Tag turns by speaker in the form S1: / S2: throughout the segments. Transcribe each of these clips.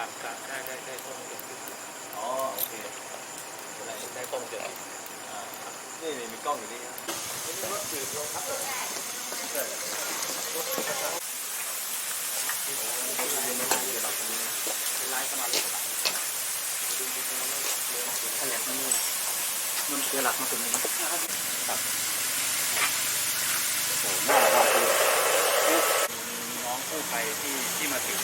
S1: ครับครับได้ได้ได้ข้อมูลเกี่ยวกับ
S2: อ๋อโอเค
S1: ได้ได้ข้อมูลเกี่ยวกับ
S2: อ่านี่นี่มีกล้องอยู่นี่ครับนี่รถสืบโรงพักเหรอใช่
S1: ไลฟ์สมาธิขยับมันนี่มันเจอหลักมาตรงนี้ครับ
S2: โอ้โหน่ารักเลย
S3: น้องกู้ภัยที่ที่มาถึง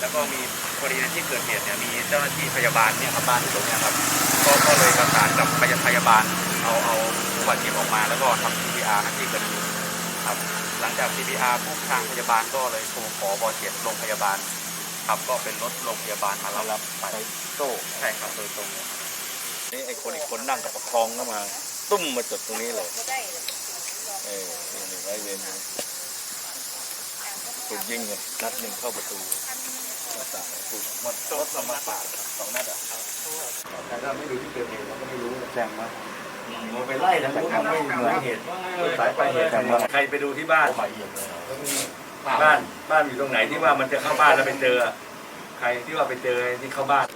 S3: แล้วก็มีพอดีในที่เกิดเหตุเนี่ยมีเจ้าหน้าที่พยาบาลเนี่ยครับบ้านที่ตรงเนี้ยครับก็ก็เลยประสานกับพยาพยาบาลเอาเอาผู้บาดเจ็บออกมา แล้วก็ทำ CPR ที่เกิดเหตุครับหลังจาก CPR ปุ๊บทางพยาบาลก็เลยโทรขอบาดเจ็บโรงพยาบาล ครับก็เป็นรถโรงพยาบาลมารับไป
S2: ไปโต้
S3: ใช่ครับโดยตรงเลย
S2: นี่ไอ้คนอีกคนนั่งกับประคองเข้ามา ตุ้มมาจดตรงนี้เลยเออนี่นี่ไว้เวรนี่ถูกยิงเลยนัดหนึ่งเข้าประตู หน้าต่างถูกหมดรถสมาปาดสองนัดอะแต่ถ้าไม่รู้ที่เกิดเหตุเราก็ไม่รู้แจ้งมาเราไปไล่แล้วก็ไม่เหมือนเหตุต้นสายไปเหตุแต่ว่าใครไปดูที่บ้านบ้านบ้านอยู่ตรงไหนที่ว่ามันจะเข้าบ้านแล้วไปเจอ ใครที่ว่าไปเจอที่เข้าบ้าน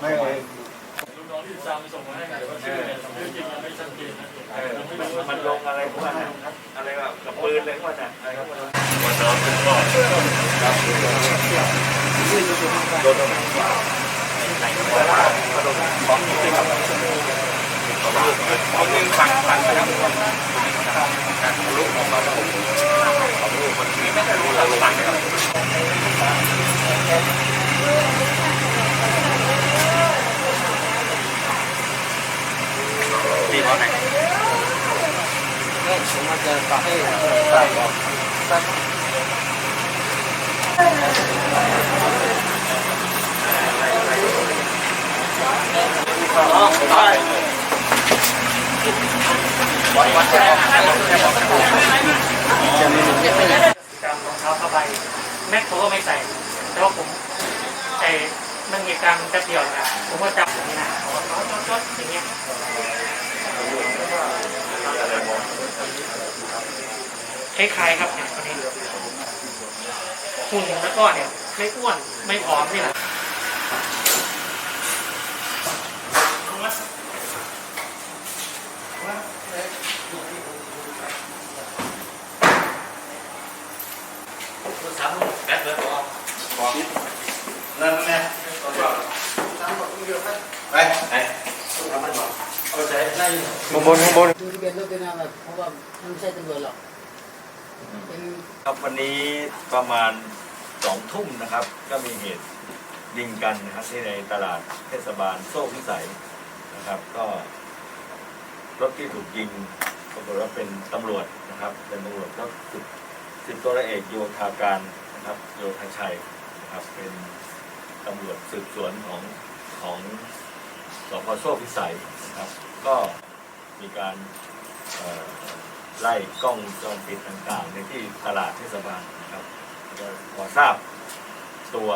S2: ไม่
S4: ลูกน้องที่ตามส่งมาให้แต่ว่าชื่อเนี่ยชื่อจริงยังไม่ชัดเจนนะ
S2: มันลงอะไรพวกนั้นน่ะ อะไรแบบกับปืนอะไรพวกนั้นน่ะอะไรพวกนั้น
S4: วันน้องเป็นรอ
S2: ครับโดนตรงไหนของจริงครับของจริงฟังฟังไปแล้วการรู้ของเราของรู้คนนี้ไม่ได้รู้เราฟังนะครับ
S3: ดีเพราะไหน
S1: ผมมาเจอให้ฝากบอก
S4: การรองเท้าผ้าใบแม็กผมก็ไม่ใส่ แต่ว่าผมใส่มันเหตุการณ์แป๊บเดียวนะผมก็จับอย่างนี้นะจดอย่างเงี้ย คล้ายๆครับเนี่ยคนนี้หุ่นแล้วก็เนี่ย ไม่อ้วนไม่ผอมนี่แหละ
S2: นั่นไงไปไหน ข้างบนข้างบน
S5: ดูทะเบียนรถด้วยนะแบบเพราะว่ามันไม่ใช่ตำรวจหรอกเป็น
S2: ครับวันนี้ประมาณสองทุ่มนะครับ ก็มีเหตุยิงกันนะครับที่ในตลาดเทศบาลโซ่พิสัยนะครับ ก็รถที่ถูกยิงปรากฏว่าเป็นตำรวจนะครับ เป็นตำรวจก็สิบสิบตัวเอกโยธาการนะครับ โยธาชัยนะครับเป็นตำรวจสืบสวนของของ สพโซ่พิสัยนะครับ ก็มีการเอ่อไล่กล้องวงจรปิดต่างๆ ในที่ตลาดเทศบาลนะครับก็พอทราบตัว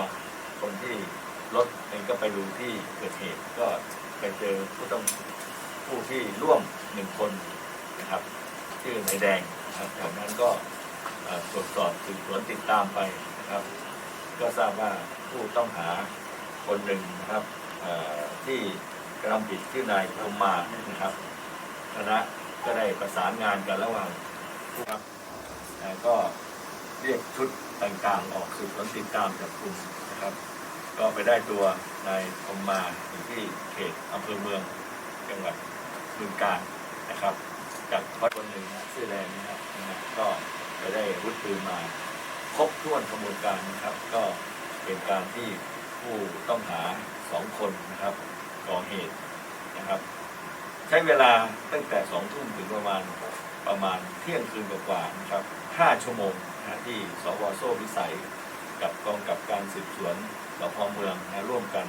S2: คนที่รถเองก็ไปดูที่เกิดเหตุก็ไปเจอผู้ต้องผู้ที่ร่วมหนึ่งคนนะครับชื่อนายแดงนะครับจากนั้นก็เอ่อตรวจสอบสืบสวนติดตามไปนะครับ ก็ทราบว่าผู้ต้องหาคนหนึ่งนะครับเอ่อที่ กระทำผิดชื่อนายพรหมานะครับคณะก็ได้ประสานงานกันระหว่างผู้ครับเอ่ก็เรียกชุดต่างๆออกสืบสวนติดตามจับกลุ่มนะครับ ก็ไปได้ตัวนายพรหมาอยู่ที่เขตอำเภอเมืองจังหวัดบึงกาฬนะครับจากคนหนึ่งนะชื่อแดงนะครับนะก็ไปได้อาวุธปืนมาครบถ้วนขบวนการนะครับ ก็เป็นการที่ผู้ต้องหาสองคนนะครับ ก่อเหตุนะครับ ใช้เวลาตั้งแต่สองทุ่มถึงประมาณประมาณเที่ยงคืนกว่าๆนะครับห้าชั่วโมงนะฮะที่สวโซ่วิสัย กับกองกับการสืบสวนสพเมืองนะร่วมกัน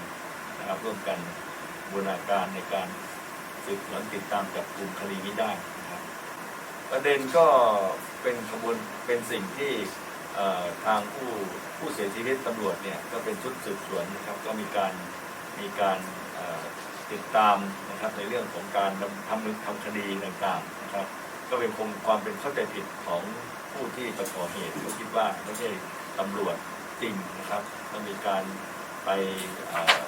S2: นะครับร่วมกันบูรณาการในการสืบสวนติดตามจับกลุ่มคดีนี้ได้นะครับประเด็นก็เป็นขบวนเป็นสิ่งที่ทางผู้ผู้เสียชีวิตตำรวจเนี่ยก็เป็นชุดสืบสวนนะครับก็มีการมีการ ติดตามนะครับในเรื่องของการทำทำทำคดีต่างๆนะครับ ก็เป็นคงความเป็นเข้าใจผิดของผู้ที่ประก่อเหตุเขาคิดว่าไม่ใช่ตำรวจจริงนะครับมันมีการไปเอ่อ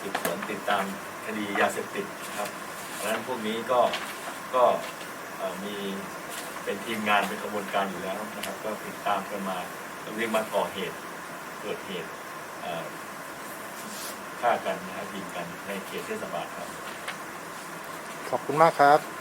S2: สืบสวนติดตามคดียาเสพติดนะครับเพราะฉะนั้นพวกนี้ก็ก็มีเป็นทีมงานเป็นกระบวนการอยู่แล้วนะครับ ก็ติดตามกันมาเรียกมาก่อเหตุเกิดเหตุ ฆ่ากันนะครับยิงกันในเขตเทศบาลครับ
S6: ขอบคุณมากครับ